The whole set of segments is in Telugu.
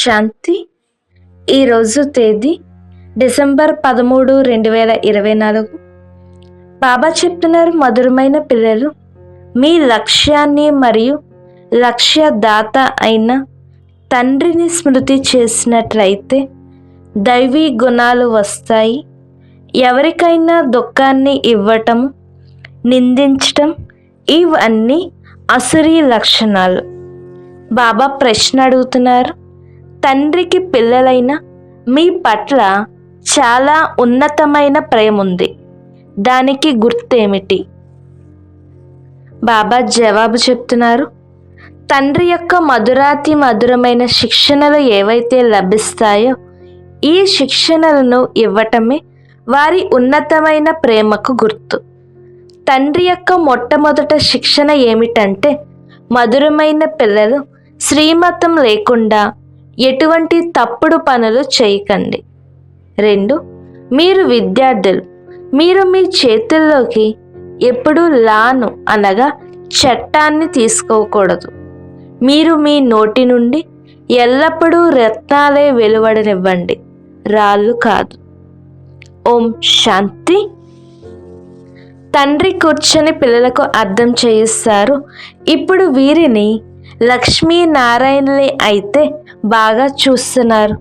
శాంతి. ఈరోజు తేదీ డిసెంబర్ పదమూడు రెండు వేల ఇరవై నాలుగు. బాబా చెప్తున్నారు మధురమైన పిల్లలు మీ లక్ష్యాన్ని మరియు లక్ష్యదాత అయిన తండ్రిని స్మృతి చేసినట్లయితే దైవీ గుణాలు వస్తాయి. ఎవరికైనా దుఃఖాన్ని ఇవ్వటం నిందించటం ఇవన్నీ అసురీ లక్షణాలు. బాబా ప్రశ్న అడుగుతున్నారు తండ్రికి పిల్లలైన మీ పట్ల చాలా ఉన్నతమైన ప్రేమ ఉంది దానికి గుర్తేమిటి? బాబా జవాబు చెప్తున్నారు. తండ్రి యొక్క మధురాతి మధురమైన శిక్షణలు ఏవైతే లభిస్తాయో ఈ శిక్షణలను ఇవ్వటమే వారి ఉన్నతమైన ప్రేమకు గుర్తు. తండ్రి యొక్క మొట్టమొదట శిక్షణ ఏమిటంటే మధురమైన పిల్లలు శ్రీమతం లేకుండా ఎటువంటి తప్పుడు పనులు చేయకండి. రెండు మీరు విద్యార్థులు. మీరు మీ చేతుల్లోకి ఎప్పుడూ లాను అనగా చట్టాన్ని తీసుకోకూడదు. మీరు మీ నోటి నుండి ఎల్లప్పుడూ రత్నాలే వెలువడనివ్వండి. రాళ్ళు కాదు. ఓం శాంతి. తండ్రి కూర్చొని పిల్లలకు అర్థం చేయిస్తారు. ఇప్పుడు వీరిని లక్ష్మీనారాయణలే అయితే బాగా చూస్తున్నారు.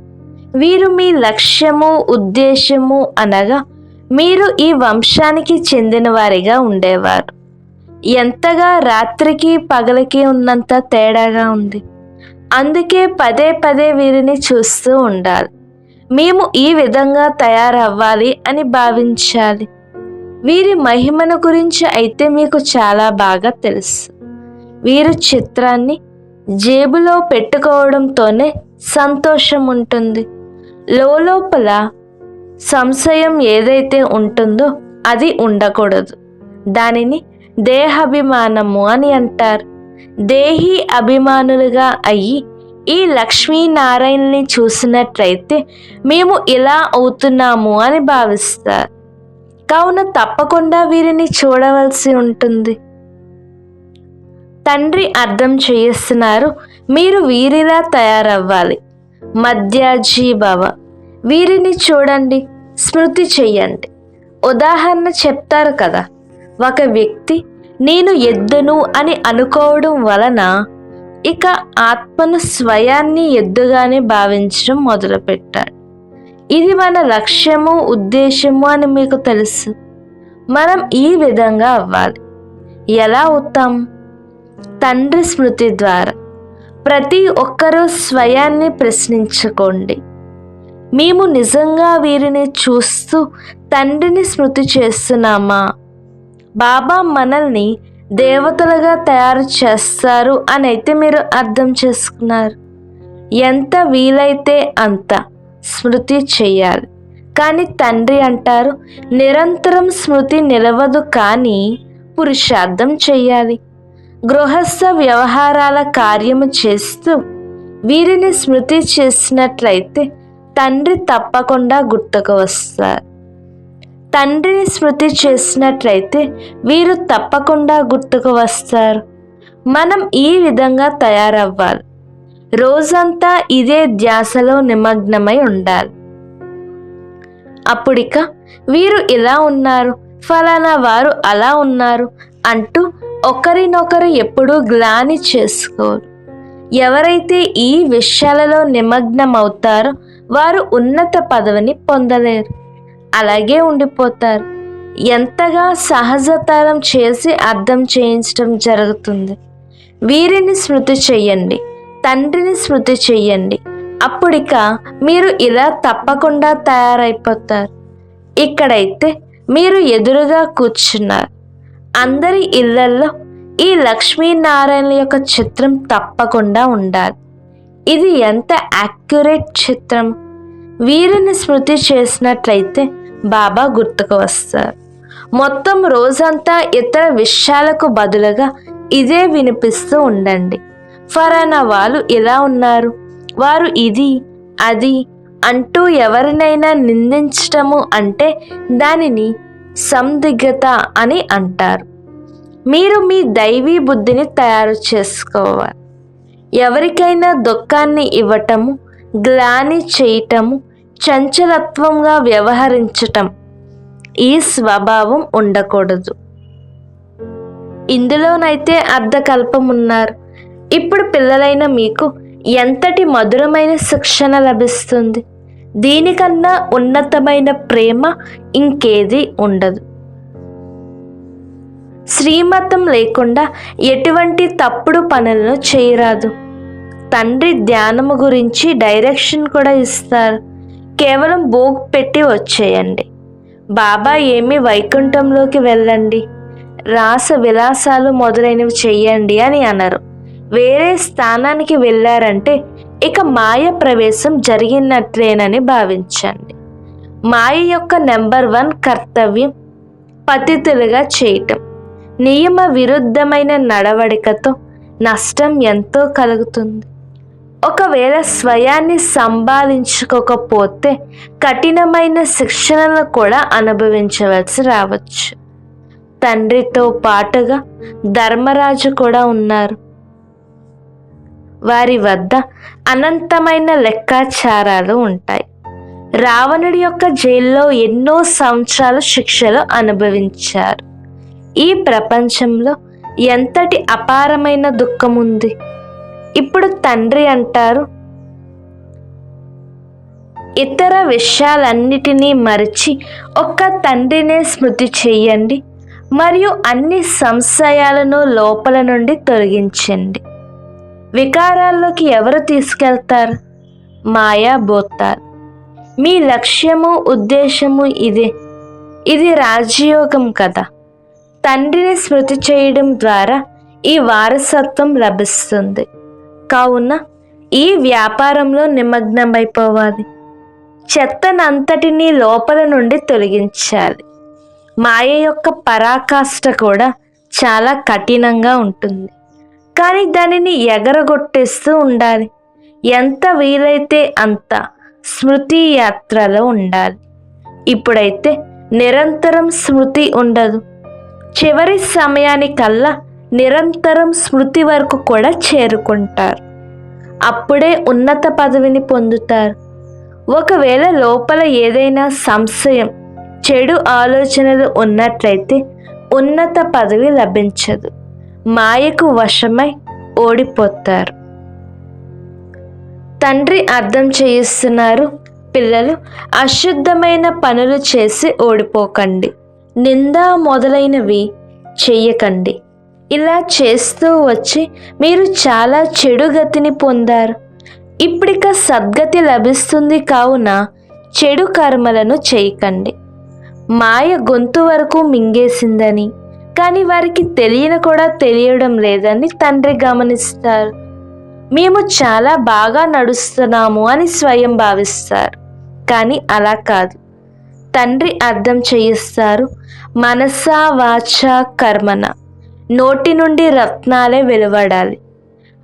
వీరు మీ లక్ష్యము ఉద్దేశము అనగా మీరు ఈ వంశానికి చెందినవారిగా ఉండేవారు. ఎంతగా రాత్రికి పగలకి ఉన్నంత తేడాగా ఉంది. అందుకే పదే పదే వీరిని చూస్తూ ఉండాలి. మేము ఈ విధంగా తయారవ్వాలి అని భావించాలి. వీరి మహిమను గురించి అయితే మీకు చాలా బాగా తెలుసు. వీరు చిత్రాన్ని జేబులో పెట్టుకోవడంతోనే సంతోషం ఉంటుంది లోపల సంశయం ఏదైతే ఉంటుందో అది ఉండకూడదు. దానిని దేహాభిమానము అని అంటారు. దేహి అభిమానులుగా అయ్యి ఈ లక్ష్మీనారాయణని చూసినట్లయితే మేము ఇలా అవుతున్నాము అని భావిస్తారు. కావున తప్పకుండా వీరిని చూడవలసి ఉంటుంది. తండ్రి అర్థం చేయిస్తున్నారు. మీరు వీరిలా తయారవ్వాలి. మధ్యాజీభవ. వీరిని చూడండి స్మృతి చెయ్యండి ఉదాహరణ చెప్తారు కదా. ఒక వ్యక్తి నేను ఎద్దును అని అనుకోవడం వలన ఇక ఆత్మను స్వయాన్ని ఎద్దుగానే భావించడం మొదలుపెట్టాడు. ఇది మన లక్ష్యము ఉద్దేశము అని మీకు తెలుసు. మనం ఈ విధంగా అవ్వాలి. ఎలా అవుతాం? తండ్రి స్మృతి ద్వారా ప్రతి ఒక్కరూ స్వయాన్ని ప్రశ్నించుకోండి. మేము నిజంగా వీరిని చూస్తూ తండ్రిని స్మృతి చేస్తున్నామా? బాబా మనల్ని దేవతలుగా తయారు చేస్తారు అని అయితే మీరు అర్థం చేసుకున్నారు. ఎంత వీలైతే అంత స్మృతి చేయాలి. కానీ తండ్రి అంటారు నిరంతరం స్మృతి నిలవదు కానీ పురుషార్థం చెయ్యాలి గృహస్థ వ్యవహారాల కార్యము చేస్తూ వీరిని స్మృతి చేసినట్లయితే తండ్రి తప్పకుండా గుర్తుకు వస్తారు. తండ్రిని స్మృతి చేసినట్లయితే వీరు తప్పకుండా గుర్తుకు వస్తారు. మనం ఈ విధంగా తయారవ్వాలి. రోజంతా ఇదే ధ్యాసలో నిమగ్నమై ఉండాలి. అప్పుడిక వీరు ఇలా ఉన్నారు ఫలానా వారు అలా ఉన్నారు అంటూ ఒకరినొకరు ఎప్పుడూ గ్లాని చేసుకోరు. ఎవరైతే ఈ విషయాలలో నిమగ్నం అవుతారో వారు ఉన్నత పదవిని పొందలేరు. అలాగే ఉండిపోతారు. ఎంతగా సహజతరం చేసి అర్థం చేయించడం జరుగుతుంది. వీరిని స్మృతి చెయ్యండి తండ్రిని స్మృతి చెయ్యండి. అప్పుడిక మీరు ఇలా తప్పకుండా తయారైపోతారు. ఇక్కడైతే మీరు ఎదురుగా కూర్చున్నారు. అందరి ఇళ్ళల్లో ఈ లక్ష్మీనారాయణ యొక్క చిత్రం తప్పకుండా ఉండాలి. ఇది ఎంత యాక్యురేట్ చిత్రం? వీరిని స్మృతి చేసినట్లయితే బాబా గుర్తుకు వస్తారు. మొత్తం రోజంతా ఇతర విషయాలకు బదులుగా ఇదే వినిపిస్తూ ఉండండి. ఫరానా వాళ్ళు ఇలా ఉన్నారు. వారు ఇది అది అంటూ ఎవరినైనా నిందించటము అంటే దానిని సందిగ్ధత అని అంటారు. మీరు మీ దైవీ బుద్ధిని తయారు చేసుకోవాలి. ఎవరికైనా దుఃఖాన్ని ఇవ్వటము గ్లాని చేయటము చంచలత్వంగా వ్యవహరించటం ఈ స్వభావం ఉండకూడదు. ఇందులోనైతే అర్ధకల్పం ఉన్నారు. ఇప్పుడు పిల్లలైన మీకు ఎంతటి మధురమైన శిక్షణ లభిస్తుంది? దీనికన్నా ఉన్నతమైన ప్రేమ ఇంకేది ఉండదు. శ్రీమతం లేకుండా ఎటువంటి తప్పుడు పనులను చేయరాదు. తండ్రి ధ్యానము గురించి డైరెక్షన్ కూడా ఇస్తారు. కేవలం భోగ్ పెట్టి వచ్చేయండి. బాబా ఏమి వైకుంఠంలోకి వెళ్ళండి. రాస విలాసాలు మొదలైనవి చెయ్యండి అని అన్నారు వేరే స్థానానికి వెళ్ళారంటే ఇక మాయ ప్రవేశం జరిగినట్లేనని భావించండి. మాయ యొక్క నెంబర్ వన్ కర్తవ్యం పతితులుగా చేయటం. నియమ విరుద్ధమైన నడవడికతో నష్టం ఎంతో కలుగుతుంది. ఒకవేళ స్వయాన్ని సంపాదించుకోకపోతే కఠినమైన శిక్షణను కూడా అనుభవించవలసి రావచ్చు. తండ్రితో పాటుగా ధర్మరాజు కూడా ఉన్నారు. వారి వద్ద అనంతమైన లెక్కాచారాలు ఉంటాయి. రావణుడి యొక్క జైల్లో ఎన్నో సంవత్సరాలు శిక్షలు అనుభవించారు. ఈ ప్రపంచంలో ఎంతటి అపారమైన దుఃఖం ఉంది? ఇప్పుడు తండ్రి అంటారు ఇతర విషయాలన్నిటినీ మరిచి ఒక్క తండ్రినే స్మృతి చెయ్యండి మరియు అన్ని సంశయాలను లోపల నుండి తొలగించండి. వికారాల్లోకి ఎవరు తీసుకెళ్తారు? మాయా బోత్తార్ మీ లక్ష్యము ఉద్దేశము ఇదే. ఇది రాజయోగం కదా. తండ్రిని స్మృతి చేయడం ద్వారా ఈ వారసత్వం లభిస్తుంది. కావున ఈ వ్యాపారంలో నిమగ్నమైపోవాలి. చెత్తనంతటినీ లోపల నుండి తొలగించాలి. మాయ యొక్క పరాకాష్ట కూడా చాలా కఠినంగా ఉంటుంది. కానీ దానిని ఎగరగొట్టేస్తూ ఉండాలి. ఎంత వీలైతే అంత స్మృతి యాత్రలో ఉండాలి. ఇప్పుడైతే నిరంతరం స్మృతి ఉండదు. చివరి సమయానికల్లా నిరంతరం స్మృతి వరకు కూడా చేరుకుంటారు. అప్పుడే ఉన్నత పదవిని పొందుతారు. ఒకవేళ లోపల ఏదైనా సంశయం చెడు ఆలోచనలు ఉన్నట్లయితే ఉన్నత పదవి లభించదు. మాయకు వశమై ఓడిపోతారు. తండ్రి అర్థం చేయిస్తున్నారు పిల్లలు అశుద్ధమైన పనులు చేసి ఓడిపోకండి. నింద మొదలైనవి చెయ్యకండి ఇలా చేస్తూ వచ్చి మీరు చాలా చెడు గతిని పొందారు. ఇప్పుడిక సద్గతి లభిస్తుంది కావున చెడు కర్మలను చేయకండి. మాయ గొంతు వరకు మింగేసిందని కానీ వారికి తెలియని కూడా తెలియడం లేదని తండ్రి గమనిస్తారు. మేము చాలా బాగా నడుస్తున్నాము అని స్వయం భావిస్తారు. కానీ అలా కాదు. తండ్రి అర్థం చేయిస్తారు మనస వాచ కర్మన? నోటి నుండి రత్నాలే వెలువడాలి.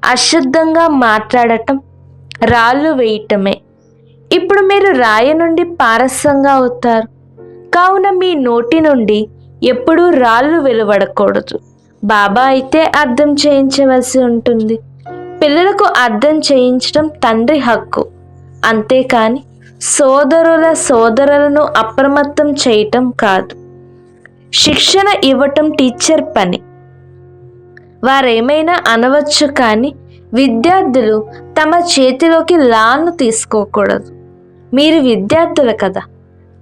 అశుద్ధంగా మాట్లాడటం రాళ్ళు వేయటమే. ఇప్పుడు మీరు రాయి నుండి పారసంగా అవుతారు. కావున మీ నోటి నుండి ఎప్పుడూ రాళ్ళు వెలువడకూడదు. బాబా అయితే అర్థం చేయించవలసి ఉంటుంది. పిల్లలకు అర్థం చేయించడం తండ్రి హక్కు. అంతేకాని సోదరుల సోదరులను అప్రమత్తం చేయటం కాదు. శిక్షణ ఇవ్వటం టీచర్ పని. వారేమైనా అనవచ్చు కానీ విద్యార్థులు తమ చేతిలోకి లాను తీసుకోకూడదు. మీరు విద్యార్థులు కదా.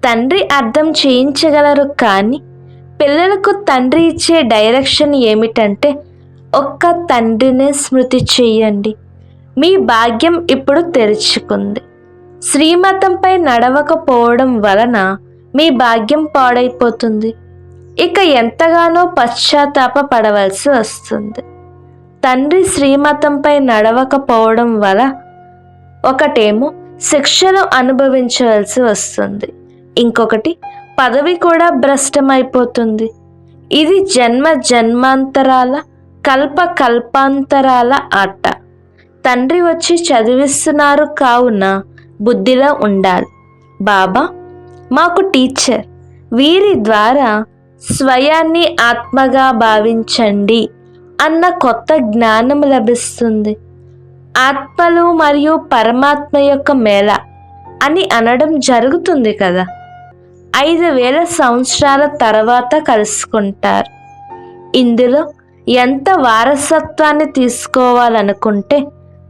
తండ్రి అర్థం చేయించగలరు కానీ పిల్లలకు తండ్రి ఇచ్చే డైరెక్షన్ ఏమిటంటే ఒక్క తండ్రినే స్మృతి చెయ్యండి మీ భాగ్యం ఇప్పుడు తెరుచుకుంది. శ్రీమతంపై నడవకపోవడం వలన మీ భాగ్యం పాడైపోతుంది. ఇక ఎంతగానో పశ్చాత్తాప పడవలసి వస్తుంది. తండ్రి శ్రీమతంపై నడవకపోవడం వల్ల ఒకటేమో శిక్షను అనుభవించవలసి వస్తుంది. ఇంకొకటి పదవి కూడా భ్రష్టమైపోతుంది. ఇది జన్మ జన్మాంతరాల కల్ప కల్పాంతరాల ఆట. తండ్రి వచ్చి చదివిస్తున్నారు కావున బుద్ధిలో ఉండాలి. బాబా మాకు టీచర్ వీరి ద్వారా స్వయాన్ని ఆత్మగా భావించండి అన్న కొత్త జ్ఞానం లభిస్తుంది. ఆత్మలు మరియు పరమాత్మ యొక్క మేళ అని అనడం జరుగుతుంది కదా. ఐదు వేల సంవత్సరాల తర్వాత కలుసుకుంటారు. ఇందులో ఎంత వారసత్వాన్ని తీసుకోవాలనుకుంటే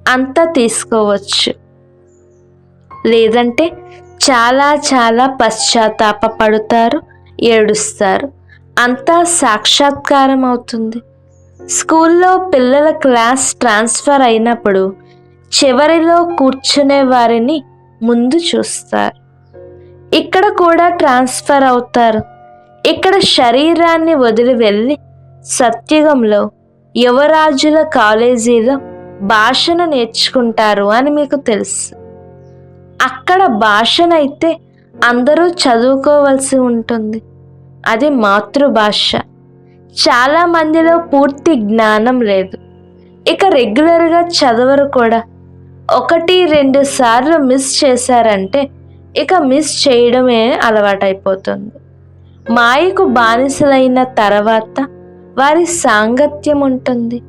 అంత తీసుకోవచ్చు. లేదంటే చాలా చాలా పశ్చాత్తాపపడుతారు ఏడుస్తారు. అంతా సాక్షాత్కారం అవుతుంది. స్కూల్లో పిల్లల క్లాస్ ట్రాన్స్ఫర్ అయినప్పుడు చివరిలో కూర్చునే వారిని ముందు చూస్తారు. ఇక్కడ కూడా ట్రాన్స్ఫర్ అవుతారు. ఇక్కడ శరీరాన్ని వదిలి వెళ్ళి సత్యుగంలో యువరాజుల కాలేజీలో భాషను నేర్చుకుంటారు అని మీకు తెలుసు. అక్కడ భాషనైతే అందరూ చదువుకోవలసి ఉంటుంది. అది మాతృభాష. చాలా మందిలో పూర్తి జ్ఞానం లేదు. ఇక రెగ్యులర్గా చదవరు కూడా. ఒకటి రెండు సార్లు మిస్ చేశారంటే ఇక మిస్ చేయడమే అలవాటైపోతుంది. మాయకు బానిసలైన తర్వాత వారి సాంగత్యం ఉంటుంది.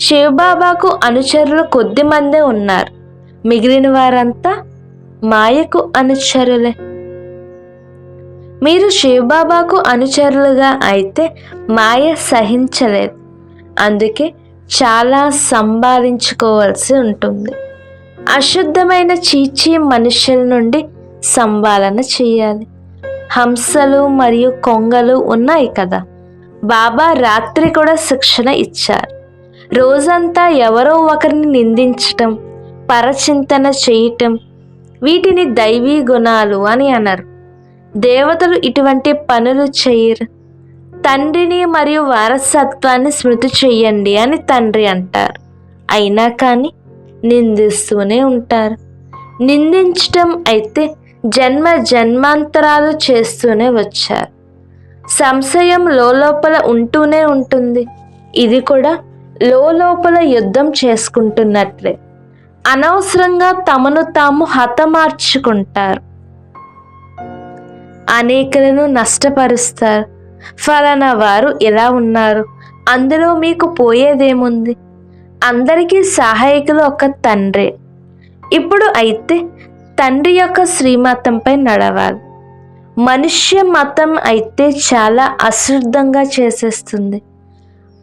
శివబాబాకు అనుచరులు కొద్ది మందే ఉన్నారు. మిగిలిన వారంతా మాయకు అనుచరులే. మీరు శివబాబాకు అనుచరులుగా అయితే మాయ సహించలేదు. అందుకే చాలా సంభాలించుకోవాల్సి ఉంటుంది. అశుద్ధమైన చీచీ మనుషుల నుండి సంభాలన చేయాలి. హంసలు మరియు కొంగలు ఉన్నాయి కదా. బాబా రాత్రి కూడా శిక్షణ ఇచ్చారు. రోజంతా ఎవరో ఒకరిని నిందించటం పరచింతన చేయటం వీటిని దైవీ గుణాలు అని అన్నారు దేవతలు ఇటువంటి పనులు చేయరు. తండ్రిని మరియు వారసత్వాన్ని స్మృతి చెయ్యండి అని తండ్రి అంటారు. అయినా కానీ నిందిస్తూనే ఉంటారు. నిందించటం అయితే జన్మ జన్మాంతరాలు చేస్తూనే వచ్చారు. సంశయం లోపల ఉంటూనే ఉంటుంది. ఇది కూడా లోపల యుద్ధం చేసుకుంటున్నట్లే. అనవసరంగా తమను తాము హతమార్చుకుంటారు. అనేకులను నష్టపరుస్తారు. ఫలానా వారు ఎలా ఉన్నారు. అందులో మీకు పోయేదేముంది? అందరికీ సహాయకులు ఒక తండ్రి. ఇప్పుడు అయితే తండ్రి యొక్క శ్రీమతంపై నడవాలి. మనుష్య మతం అయితే చాలా అశ్రద్ధంగా చేసేస్తుంది.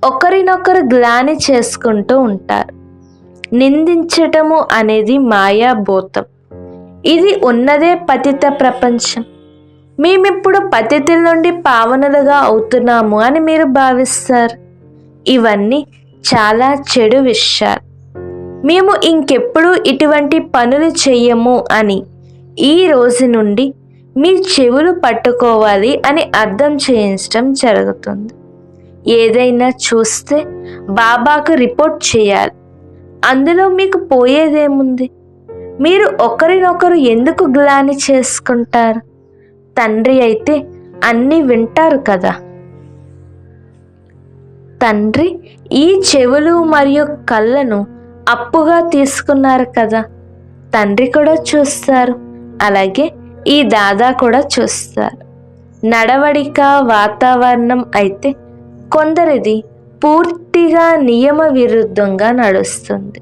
ఒకరినొకరు గ్లాని చేసుకుంటూ ఉంటారు. నిందించటము అనేది మాయాభూతం ఇది ఉన్నదే పతిత ప్రపంచం. మేమిప్పుడు పతితుల నుండి పావనలుగా అవుతున్నాము అని మీరు భావిస్తారు. ఇవన్నీ చాలా చెడు విషయాలు. మేము ఇంకెప్పుడు ఇటువంటి పనులు చెయ్యము అని. ఈ రోజు నుండి మీ చెవులు పట్టుకోవాలి అని అర్థం చేయించడం జరుగుతుంది. ఏదైనా చూస్తే బాబాకు రిపోర్ట్ చేయాలి. అందులో మీకు పోయేదేముంది? మీరు ఒకరినొకరు ఎందుకు గ్లాని చేసుకుంటారు? తండ్రి అయితే అన్నీ వింటారు కదా. తండ్రి ఈ చెవులు మరియు కళ్ళను అప్పుగా తీసుకున్నారు కదా. తండ్రి కూడా చూస్తారు. అలాగే ఈ దాదా కూడా చూస్తారు. నడవడిక వాతావరణం అయితే కొందరిది పూర్తిగా నియమ విరుద్ధంగా నడుస్తుంది.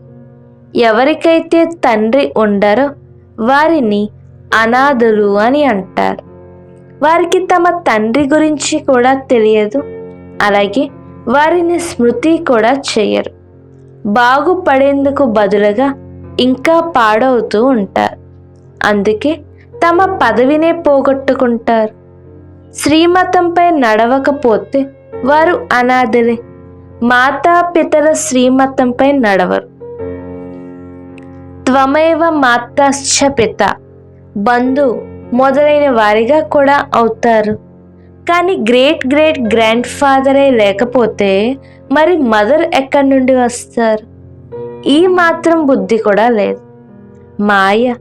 ఎవరికైతే తండ్రి ఉండరో వారిని అనాథులు అని అంటారు. వారికి తమ తండ్రి గురించి కూడా తెలియదు. అలాగే వారిని స్మృతి కూడా చేయరు. బాగుపడేందుకు బదులుగా ఇంకా పాడవుతూ ఉంటారు. అందుకే తమ పదవినే పోగొట్టుకుంటారు. శ్రీమతంపై నడవకపోతే వారు అనాథలే. మాతాపితల శ్రీమతంపై నడవరు. త్వమేవ మాతాశ్చ పిత. బంధు మొదలైన వారిగా కూడా అవుతారు. కానీ గ్రేట్ గ్రేట్ గ్రాండ్ ఫాదరే లేకపోతే మరి మదర్ ఎక్కడి నుండి వస్తారు? ఈ మాత్రం బుద్ధి కూడా లేదు. మాయ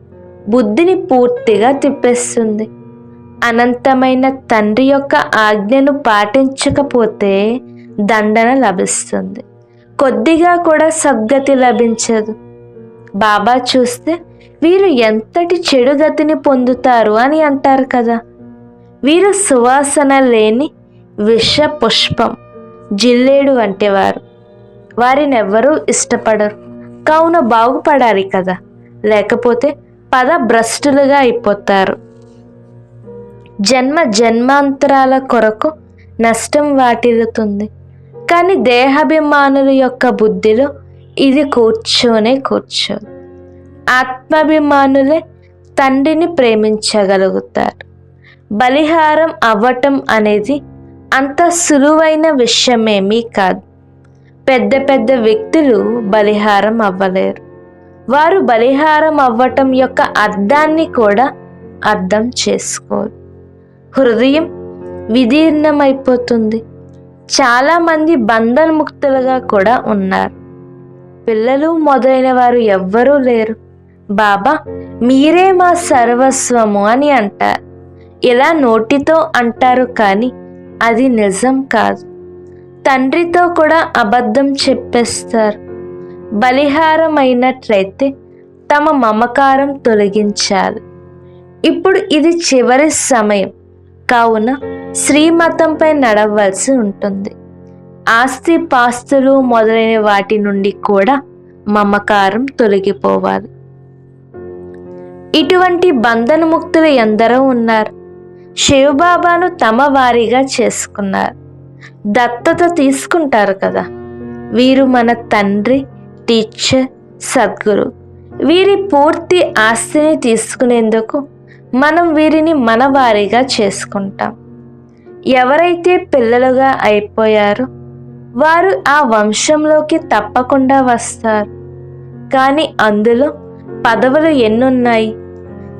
బుద్ధిని పూర్తిగా తిప్పేస్తుంది. అనంతమైన తండ్రి యొక్క ఆజ్ఞను పాటించకపోతే దండన లభిస్తుంది. కొద్దిగా కూడా సద్గతి లభించదు. బాబా చూస్తే వీరు ఎంతటి చెడు గతిని పొందుతారు అని అంటారు కదా. వీరు సువాసన లేని విష పుష్పం జిల్లేడు వంటివారు. వారినెవ్వరూ ఇష్టపడరు. కావున బాగుపడాలి కదా? లేకపోతే పద భ్రష్టులుగా అయిపోతారు. జన్మ జన్మాంతరాల కొరకు నష్టం వాటిల్లుతుంది. కానీ దేహాభిమానుల యొక్క బుద్ధిలో ఇది కూర్చోనే కూర్చో. ఆత్మాభిమానులే తండ్రిని ప్రేమించగలుగుతారు. బలిహారం అవ్వటం అనేది అంత సులువైన విషయమేమీ కాదు. పెద్ద పెద్ద వ్యక్తులు బలిహారం అవ్వలేరు. వారు బలిహారం అవ్వటం యొక్క అర్థాన్ని కూడా అర్థం చేసుకోరు. హృదయం విదీర్ణమైపోతుంది. చాలామంది బంధనముక్తులుగా కూడా ఉన్నారు. పిల్లలు మొదలైన వారు ఎవ్వరూ లేరు. బాబా మీరే మా సర్వస్వము అని అంటారు. ఇలా నోటితో అంటారు కానీ అది నిజం కాదు. తండ్రితో కూడా అబద్ధం చెప్పేస్తారు. బలిహారం అయినట్లయితే తమ మమకారం తొలగించాలి. ఇప్పుడు ఇది చివరి సమయం. కావున శ్రీమతంపై నడవలసి ఉంటుంది. ఆస్తి పాస్తులు మొదలైన వాటి నుండి కూడా మమకారం తొలగిపోవాలి. ఇటువంటి బంధనముక్తులు ఎందరో ఉన్నారు. శివబాబాను తమ వారిగా చేసుకున్నారు. దత్తత తీసుకుంటారు కదా. వీరు మన తండ్రి టీచర్ సద్గురు. వీరి పూర్తి ఆస్తిని తీసుకునేందుకు మనం వీరిని మన వారిగా చేసుకుంటాం. ఎవరైతే పిల్లలుగా అయిపోయారో వారు ఆ వంశంలోకి తప్పకుండా వస్తారు. కానీ అందులో పదవులు ఎన్నున్నాయి?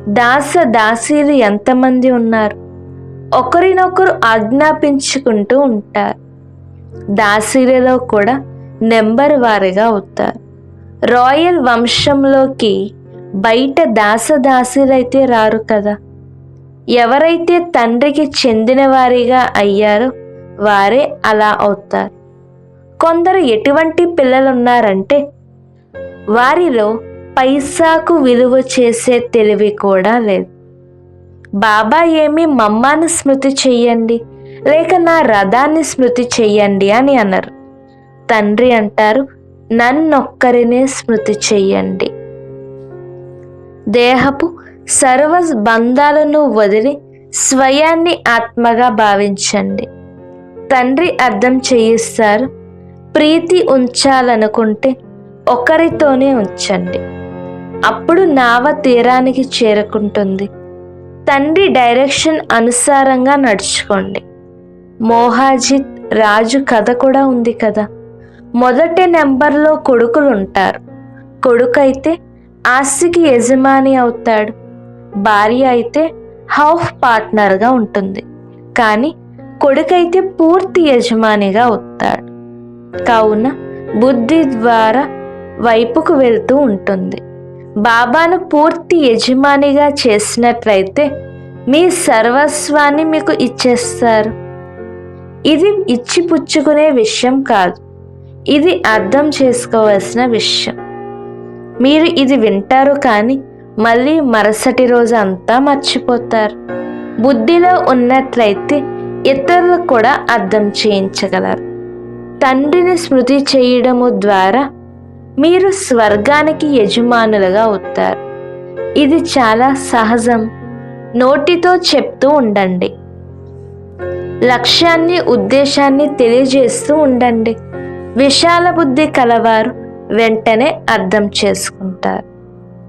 దాస దాసీలు ఎంతమంది ఉన్నారు? ఒకరినొకరు ఆజ్ఞాపించుకుంటూ ఉంటారు. దాసీలలో కూడా నెంబర్ వారిగా అవుతారు. రాయల్ వంశంలోకి బయట దాసదాసిలైతే రారు కదా. ఎవరైతే తండ్రికి చెందిన వారిగా అయ్యారో వారే అలా అవుతారు. కొందరు ఎటువంటి పిల్లలున్నారంటే వారిలో పైసాకు విలువ చేసే తెలివి కూడా లేదు. బాబా ఏమి మమ్మాను స్మృతి చెయ్యండి లేక నా రథాన్ని స్మృతి చెయ్యండి అని అన్నారు తండ్రి అంటారు నన్నొక్కరినే స్మృతి చెయ్యండి. దేహపు సర్వ బంధాలను వదిలి స్వయాన్ని ఆత్మగా భావించండి. తండ్రి అర్థం చేయిస్తారు ప్రీతి ఉంచాలనుకుంటే ఒకరితోనే ఉంచండి. అప్పుడు నావ తీరానికి చేరుకుంటుంది తండ్రి డైరెక్షన్ అనుసారంగా నడుచుకోండి. మోహాజిత్ రాజు కథ కూడా ఉంది కదా. మొదటి నెంబర్లో కొడుకులు ఉంటారు కొడుకైతే ఆస్తికి యజమాని అవుతాడు. భార్య అయితే హౌఫ్ పార్ట్నర్గా ఉంటుంది. కానీ కొడుకైతే పూర్తి యజమానిగా అవుతాడు. కావున బుద్ధి ద్వారా వైపుకు వెళ్తూ ఉంటుంది. బాబాను పూర్తి యజమానిగా చేసినట్లయితే మీ సర్వస్వాన్ని మీకు ఇచ్చేస్తారు. ఇది ఇచ్చిపుచ్చుకునే విషయం కాదు. ఇది అర్థం చేసుకోవాల్సిన విషయం. మీరు ఇది వింటారు కానీ మళ్ళీ మరుసటి రోజు అంతా మర్చిపోతారు. బుద్ధిలో ఉన్నట్లయితే ఇతరులకు కూడా అర్థం చేయించగలరు. తండ్రిని స్మృతి చేయడము ద్వారా మీరు స్వర్గానికి యజమానులుగా అవుతారు ఇది చాలా సహజం. నోటితో చెప్తూ ఉండండి. లక్ష్యాన్ని ఉద్దేశాన్ని తెలియజేస్తూ ఉండండి. విశాల బుద్ధి కలవారు వెంటనే అర్థం చేసుకుంటారు.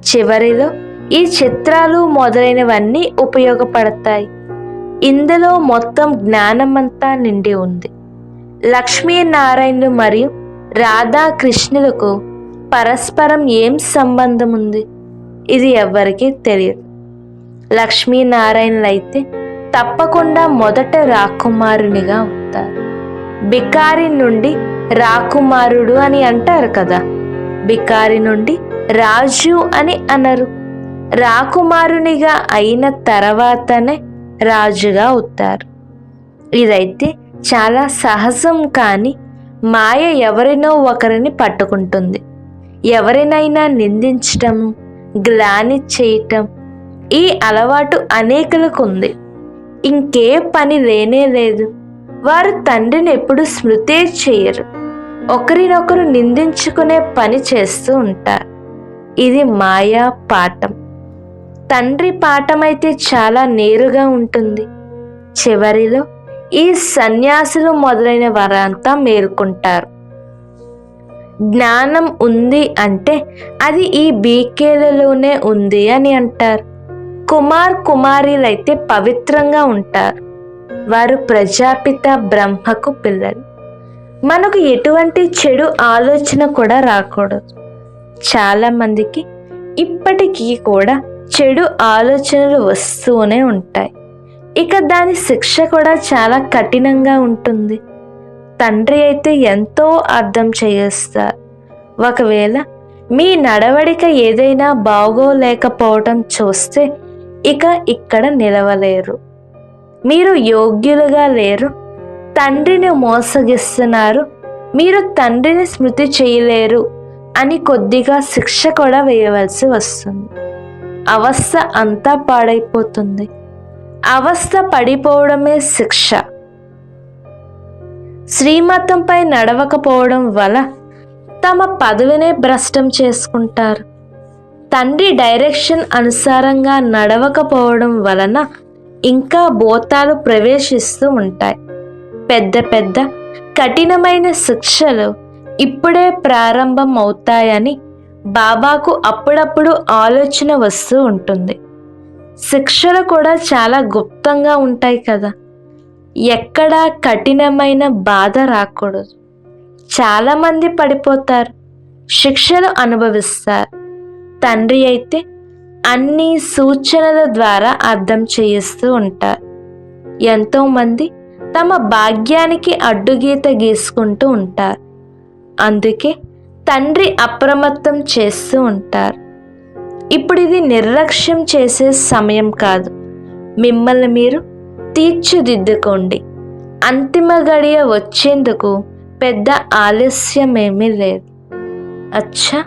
చివరిలో ఈ చిత్రాలు మొదలైనవన్నీ ఉపయోగపడతాయి. ఇందులో మొత్తం జ్ఞానమంతా నిండి ఉంది. లక్ష్మీనారాయణులు మరియు రాధాకృష్ణులకు పరస్పరం ఏం సంబంధం ఉంది ఇది ఎవ్వరికీ తెలియదు. లక్ష్మీనారాయణలు అయితే తప్పకుండా మొదట రాకుమారునిగా ఉంటారు. బికారి నుండి రాకుమారుడు అని అంటారు కదా? బికారి నుండి రాజు అని అనరు. రాకుమారునిగా అయిన తర్వాతనే రాజుగా అవుతారు ఇదైతే చాలా సహజం కానీ మాయ ఎవరినో ఒకరిని పట్టుకుంటుంది. ఎవరినైనా నిందించటం గ్లాని చేయటం ఈ అలవాటు అనేకులకు ఉంది. ఇంకే పని లేనే లేదు. వారు తండ్రిని ఎప్పుడు స్మృతే చేయరు. ఒకరినొకరు నిందించుకునే పని చేస్తూ ఉంటారు. ఇది మాయా పాఠం. తండ్రి పాఠం అయితే చాలా నేరుగా ఉంటుంది. చివరిలో ఈ సన్యాసులు మొదలైన వారంతా మేల్కొంటారు. జ్ఞానం ఉంది అంటే అది ఈ బీకేలలోనే ఉంది అని అంటారు. కుమార్ కుమారీలైతే పవిత్రంగా ఉంటారు. వారు ప్రజాపిత బ్రహ్మకు పిల్లలు. మనకు ఎటువంటి చెడు ఆలోచన కూడా రాకూడదు. చాలామందికి ఇప్పటికీ కూడా చెడు ఆలోచనలు వస్తూనే ఉంటాయి. ఇక దాని శిక్ష కూడా చాలా కఠినంగా ఉంటుంది. తండ్రి అయితే ఎంతో అర్థం చేస్తారు ఒకవేళ మీ నడవడిక ఏదైనా బాగోలేకపోవటం చూస్తే ఇక ఇక్కడ నిలవలేరు. మీరు యోగ్యులుగా లేరు. తండ్రిని మోసగిస్తున్నారు. మీరు తండ్రిని స్మృతి చేయలేరు అని కొద్దిగా శిక్ష కూడా వేయవలసి వస్తుంది. అవస్థ అంతా పాడైపోతుంది. అవస్థ పడిపోవడమే శిక్ష. శ్రీమతంపై నడవకపోవడం వల్ల తమ పదవినే భ్రష్టం చేసుకుంటారు. తండ్రి డైరెక్షన్ అనుసారంగా నడవకపోవడం వలన ఇంకా బోతాలు ప్రవేశిస్తూ ఉంటాయి. పెద్ద పెద్ద కఠినమైన శిక్షలు ఇప్పుడే ప్రారంభం అవుతాయని బాబాకు అప్పుడప్పుడు ఆలోచన వస్తూ ఉంటుంది. శిక్షలు కూడా చాలా గుప్తంగా ఉంటాయి కదా. ఎక్కడా కఠినమైన బాధ రాకూడదు. చాలామంది పడిపోతారు శిక్షలు అనుభవిస్తారు. తండ్రి అయితే అన్ని సూచనల ద్వారా అర్థం చేయిస్తూ ఉంటారు. ఎంతోమంది తమ భాగ్యానికి అడ్డుగీత గీసుకుంటూ ఉంటారు. అందుకే తండ్రి అప్రమత్తం చేస్తూ ఉంటారు. ఇప్పుడు ఇది నిర్లక్ష్యం చేసే సమయం కాదు. మిమ్మల్ని మీరు తీర్చిదిద్దుకోండి. అంతిమ గడియ వచ్చేందుకు పెద్ద ఆలస్యమేమీ లేదు. అచ్చా!